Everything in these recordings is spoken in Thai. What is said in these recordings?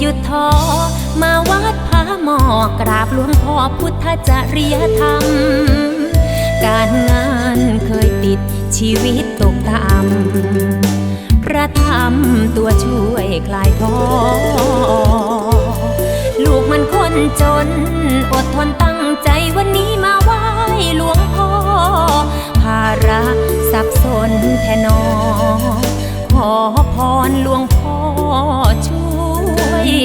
หยุดท้อมาวัดพระหมอกราบหลวงพ่อพุทธจริยธรรม การงานเคยติดชีวิตตกต่ำพระธรรมตัวช่วยคลายท้อลูกมันคนจน อดทนตั้งใจวันนี้มาไหว้หลวงพ่อ ภาระสับสนแทนอขอพรหลวงพ่อ ที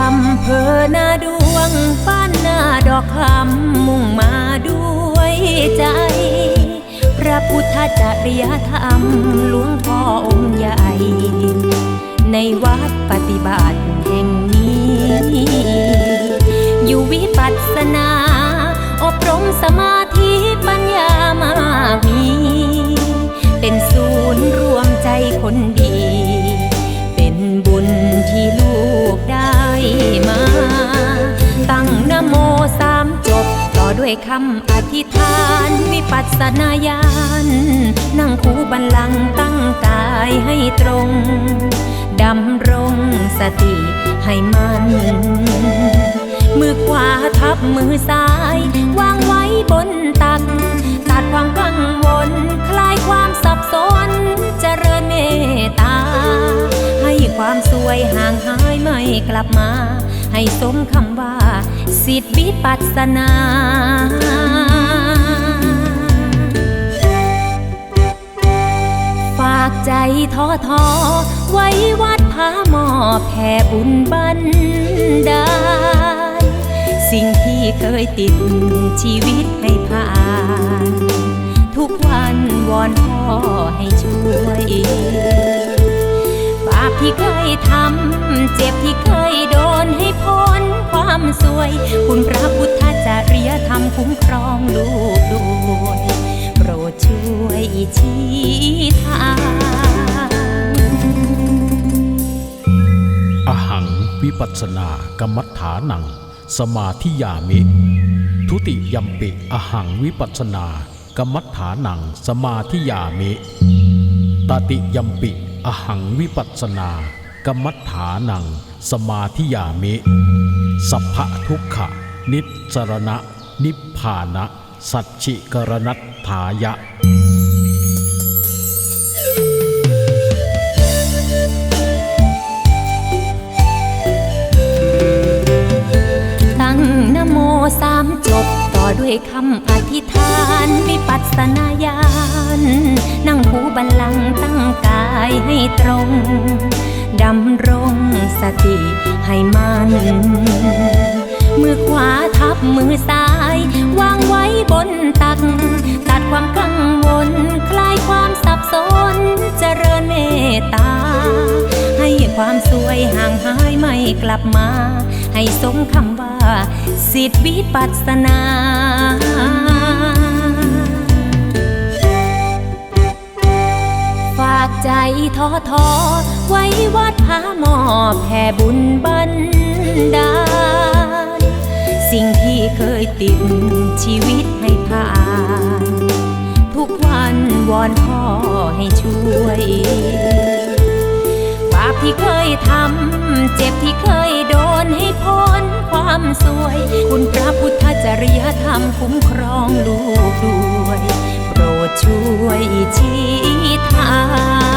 อำเภอนาดวงบ้านนาดอกคำมุ่งมาด้วยใจ พระพุทธจริยธรรมหลวงพ่อองค์ใหญ่ ในวัดปฏิบัติแห่งนี้ อยู่วิปัสสนา อบรมสมา วยคำอธิษฐาน วิปัสสนาญาณนั่งคูบันลังก์ตั้งกายให้ตรง ดำรงสติให้มันมือขวาทับมือซ้าย วางไว้บนตัก ตัดความกังวล คลายความสับสนเจริญเมตตา ให้ความสวยห่างหายไม่กลับมา ให้สมคำว่า สิทธิวิปัสสนาฝากใจท้อทอไว้วัดพาหมอแผ่บุญบันดาลสิ่งที่เคยติดชีวิตให้ผ่าน ทุกวันวอนพ่อให้ช่วยบาปที่เคยทำ เจ็บที่เคยโดน ให้พ้นความสวย คุณพระพุทธจริยธรรมคุ้มครองลูกด้วยโปรดช่วยชี้ทางอหังวิปัสสนากรรมฐานัง สมาธิยามิ ทุติยัมปิอหังวิปัสสนากรรมฐานัง สมาธิยามิตติยัมปิอหังวิปัสสนากรรมฐานัง สมาธิยามิ สัพพะทุกขะ นิสรณะ นิพพานะ สัจฉิกรณัตถายะตั้งนโมสามจบต่อด้วยคำอธิษฐานวิปัสสนาญาณนั่งคูบันลังตั้งกายให้ตรง ดำรงสติให้มันมือขวาทับมือซ้าย วางไว้บนตัก ตัดความกังวล คลายความสับสนเจริญเมตตา ให้ความสวยห่างหายไม่กลับมา ให้สมคำว่า สิทธิวิปัสสนา ใจท้อท้อไว้วัดพาหมอแผ่บุญบันดาล สิ่งที่เคยติดชีวิตให้ผ่าน ทุกวันวอนพ่อให้ช่วยบาปที่เคยทำ เจ็บที่เคยโดนให้พ้นความสวย คุณพระพุทธจริยธรรมคุ้มครองลูกด้วยโปรดช่วยชี้ทาง